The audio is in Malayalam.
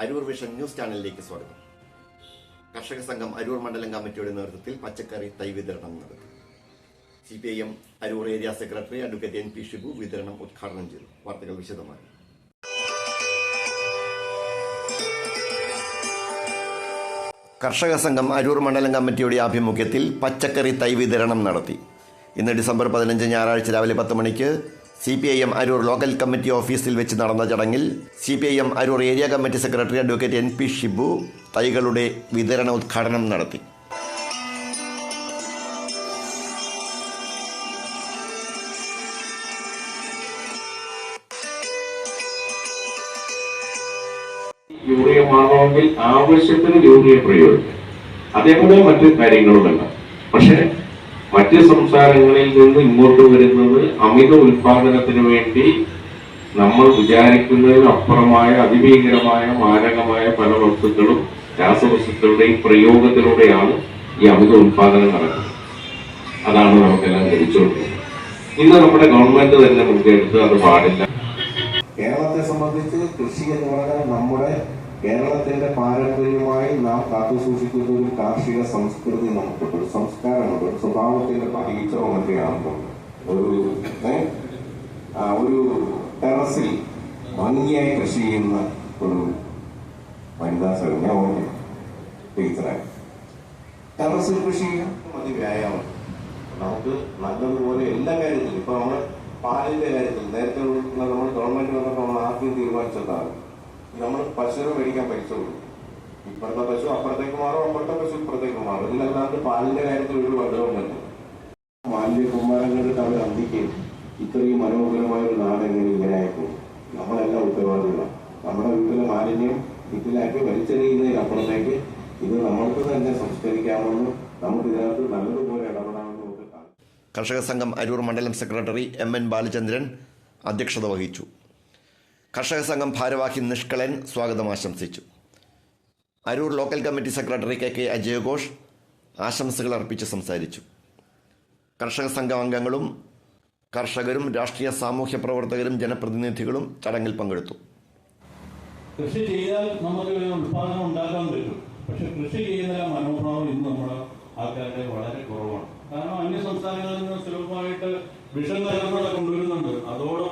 അരൂർ വിഷൻ ന്യൂസ് ചാനലിലേക്ക് സ്വാഗതം. കർഷക സംഘം അരൂർ മണ്ഡലം കമ്മിറ്റിയുടെ നേതൃത്വത്തിൽ പച്ചക്കറി തൈ വിതരണം നടത്തി. C P I M Aroor area secretary advocate N P Shibu വിതരണം ഉദ്ഘാടനം ചെയ്തു. വാർത്തകൾ വിശദമായി. കർഷക സംഘം അരൂർ മണ്ഡലം കമ്മിറ്റിയുടെ ആഭിമുഖ്യത്തിൽ പച്ചക്കറി തൈ വിതരണം നടത്തി. ഇന്ന് ഡിസംബർ പതിനഞ്ച് ഞായറാഴ്ച രാവിലെ പത്ത് മണിക്ക് C P I M Aroor local committee ഓഫീസിൽ വെച്ച് നടന്ന ചടങ്ങിൽ C P I M Aroor area committee secretary advocate N P Shibu തൈകളുടെ വിതരണ ഉദ്ഘാടനം നടത്തി. യൂറിയ ആവശ്യത്തിന് യൂറിയ പ്രയോഗിക്കും. അതേപോലെ മറ്റു കാര്യങ്ങളുമല്ല പക്ഷെ മറ്റ് സംസ്ഥാനങ്ങളിൽ നിന്ന് ഇങ്ങോട്ട് വരുന്നത് അമിത ഉൽപാദനത്തിന് വേണ്ടി നമ്മൾ വിചാരിക്കുന്നതിന് അപ്പുറമായ അതിഭീകരമായ മാരകമായ പല വസ്തുക്കളും രാസവസ്തുക്കളുടെയും പ്രയോഗത്തിലൂടെയാണ് ഈ അമിത ഉൽപാദനം നടക്കുന്നത്. അതാണ് നമുക്കെല്ലാം ലഭിച്ചുകൊണ്ടിരുന്നത്. ഇന്ന് നമ്മുടെ ഗവൺമെന്റ് തന്നെ മുൻകെടുത്ത് അത് പാടില്ല. കേരളത്തെ സംബന്ധിച്ച് കൃഷി എന്ന് പറഞ്ഞാൽ നമ്മുടെ കേരളത്തിന്റെ പാരമ്പര്യമായി നാം കാത്തുസൂക്ഷിക്കുന്ന ഒരു കാർഷിക സംസ്കൃതി നമുക്കുണ്ട് പരീക്ഷണമൊക്കെയാണല്ലോ ഒരു ഒരു ടെറസിൽ ഭംഗിയായി കൃഷി ചെയ്യുന്ന ഒരു വനിതാ സംഘം ഞാൻ ഓർമ്മ ടീച്ചറായി. ടെറസിൽ കൃഷി ചെയ്യാൻ മതി വ്യായാമം. നമുക്ക് നല്ലതുപോലെ എല്ലാ കാര്യത്തിലും ഇപ്പൊ നമ്മൾ പാലിന്റെ കാര്യത്തിൽ നേരത്തെ നമ്മൾ ഗവൺമെന്റ് വന്നപ്പോൾ നമ്മൾ ആദ്യം തീരുമാനിച്ചതാണ്. നമ്മൾ പശുവിനെ മേടിക്കാൻ പൈസ കൊടുക്കും. ഇപ്പുറത്തെ പശു അപ്പുറത്തേക്ക് മാറും അപ്പുറത്തെ പശു ഇപ്പുറത്തേക്ക് മാറും. ഇതിലല്ലാണ്ട് പാലിന്റെ കാര്യത്തിൽ ഒരു ബന്ധവും തന്നെ മാലിന്യ കുമാരങ്ങളുടെ അവർ ഇത്രയും മനോഹരമായ ഒരു നാട് എങ്ങനെ ഇങ്ങനെ ആയിക്കും നമ്മളെല്ലാം ഉത്തരവാദികളാണ് നമ്മുടെ വീട്ടിലെ മാലിന്യം ഇതിലാക്കി വലിച്ചെറിയുന്നതിന് അപ്പുറത്തേക്ക് ഇത് നമ്മൾക്ക് തന്നെ സംസ്കരിക്കാമെന്നും നമുക്ക് ഇതിനകത്ത് നല്ലതുപോലെ ഇടപെടാമെന്നും കർഷക സംഘം അരൂർ മണ്ഡലം സെക്രട്ടറി എം എൻ ബാലചന്ദ്രൻ അധ്യക്ഷത വഹിച്ചു. കർഷക സംഘം ഭാരവാഹി നിഷ്കളൻ സ്വാഗതം ആശംസിച്ചു. Aroor local committee secretary K K അജയഘോഷ് ആശംസകൾ അർപ്പിച്ച് സംസാരിച്ചു. കർഷക സംഘാംഗങ്ങളും കർഷകരും രാഷ്ട്രീയ സാമൂഹ്യ പ്രവർത്തകരും ജനപ്രതിനിധികളും ചടങ്ങിൽ പങ്കെടുത്തു. കൃഷി ചെയ്താൽ നമുക്ക് ഉത്പാദനം ഉണ്ടാക്കാൻ പറ്റും. പക്ഷെ കൃഷി ചെയ്യുന്ന മനോഭാവം ഇന്ന് നമ്മുടെ ആൾക്കാരുടെ വളരെ കുറവാണ്. കാരണം അന്യ സംസ്ഥാനങ്ങളിൽ നിന്ന് സുലഭമായിട്ട് വിഷം കൊണ്ടുവരുന്നുണ്ട്. അതോടൊപ്പം